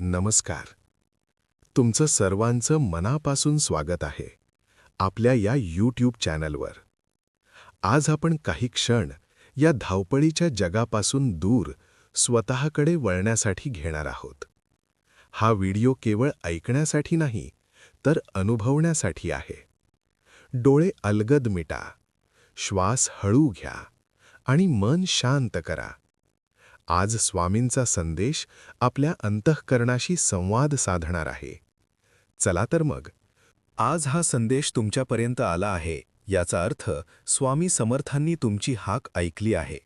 नमस्कार. तुमचं सर्वांचं मनापासून स्वागत आहे आपल्या या यूट्यूब चॅनलवर. आज आपण काही क्षण या धावपळीच्या जगापासून दूर स्वतःकडे वळण्यासाठी घेणार आहोत. हा व्हिडिओ केवळ ऐकण्यासाठी नाही तर अनुभवण्यासाठी आहे. डोळे अलगद मिटा श्वास हळू घ्या आणि मन शांत करा. आज स्वामींचा संदेश आपल्या अंतःकरणाशी संवाद साधणार आहे. चला तर मग. आज हा संदेश तुमच्यापर्यंत आला आहे याचा अर्थ स्वामी समर्थांनी तुमची हाक ऐकली आहे.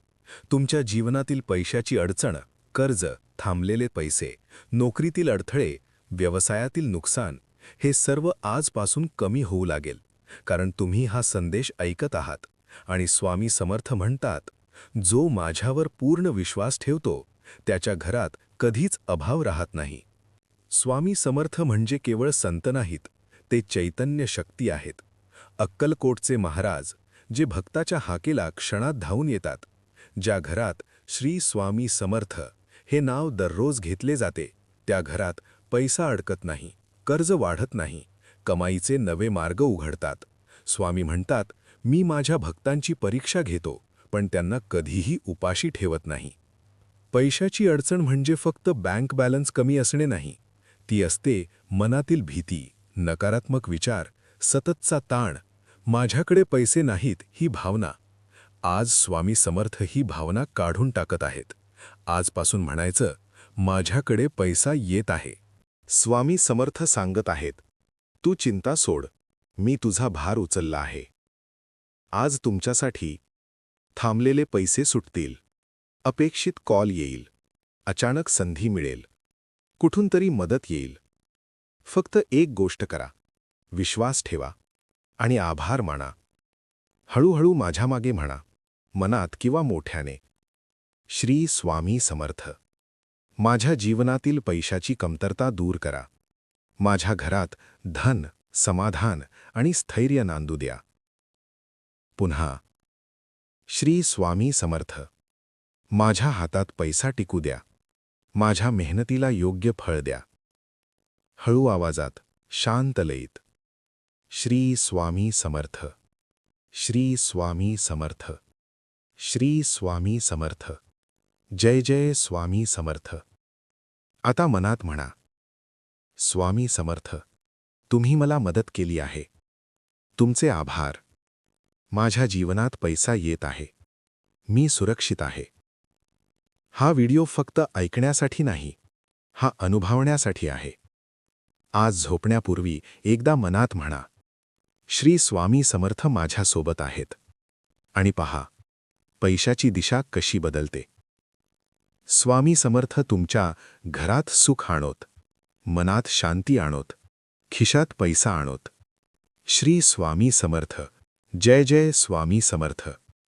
तुमच्या जीवनातील पैशाची अडचण कर्ज थांबलेले पैसे नोकरीतील अडथळे व्यवसायातील नुकसान हे सर्व आजपासून कमी होऊ लागेल. कारण तुम्ही हा संदेश ऐकत आहात आणि स्वामी समर्थ म्हणतात जो माझ्यावर पूर्ण विश्वास ठेवतो त्याच्या घरात कधीच अभाव राहत नाही. स्वामी समर्थ म्हणजे केवळ संत नाहीत ते चैतन्य शक्ती आहेत. अक्कलकोटचे महाराज जे भक्ताच्या हाकेला क्षणात धावून येतात ज्या घरात श्री स्वामी समर्थ हे नाव दररोज घेतले जाते त्या घरात पैसा अडकत नाही कर्ज वाढत नाही कमाईचे नवे मार्ग उघडतात. स्वामी म्हणतात मी माझ्या भक्तांची परीक्षा घेतो पण त्यांना कधीही उपाशी ठेवत नाही. पैशाची अडचण म्हणजे फक्त बँक बॅलन्स कमी असणे नाही. ती असते मनातील भीती नकारात्मक विचार सततचा ताण माझ्याकडे पैसे नाहीत ही भावना. आज स्वामी समर्थ ही भावना काढून टाकत आहेत. आजपासून म्हणायचं माझ्याकडे पैसा येत आहे. स्वामी समर्थ सांगत आहेत तू चिंता सोड मी तुझा भार उचलला आहे. आज तुमच्यासाठी थांबलेले पैसे सुटतील. अपेक्षित कॉल येईल. अचानक संधी मिळेल. कुठून तरी मदत येईल. फक्त एक गोष्ट करा. विश्वास ठेवा. आणि आभार माना. हळूहळू माझ्यामागे म्हणा. मनात किंवा मोठ्याने. श्री स्वामी समर्थ. माझ्या जीवनातील पैशाची कमतरता दूर करा. माझ्या घरात धन समाधान आणि स्थैर्य नांदू द्या. पुन्हा श्री स्वामी समर्थ. माझ्या हातात पैसा टिकू द्या. माझ्या मेहनतीला योग्य फळ द्या. हळू आवाजात शांत लयीत. श्री स्वामी समर्थ. श्री स्वामी समर्थ. श्री स्वामी समर्थ. जय जय स्वामी समर्थ. आता मनात म्हणा. स्वामी समर्थ तुम्ही मला मदत केली आहे. तुमचे आभार. माझ्या जीवनात पैसा येत आहे. मी सुरक्षित आहे. हा व्हिडिओ फक्त ऐकण्यासाठी नाही हा अनुभवण्यासाठी आहे. आज झोपण्यापूर्वी एकदा मनात म्हणा श्री स्वामी समर्थ माझ्यासोबत आहेत. आणि पहा पैशाची दिशा कशी बदलते. स्वामी समर्थ तुमच्या घरात सुख आणोत मनात शांती आणोत खिशात पैसा आणोत. श्री स्वामी समर्थ जय जय स्वामी समर्थ.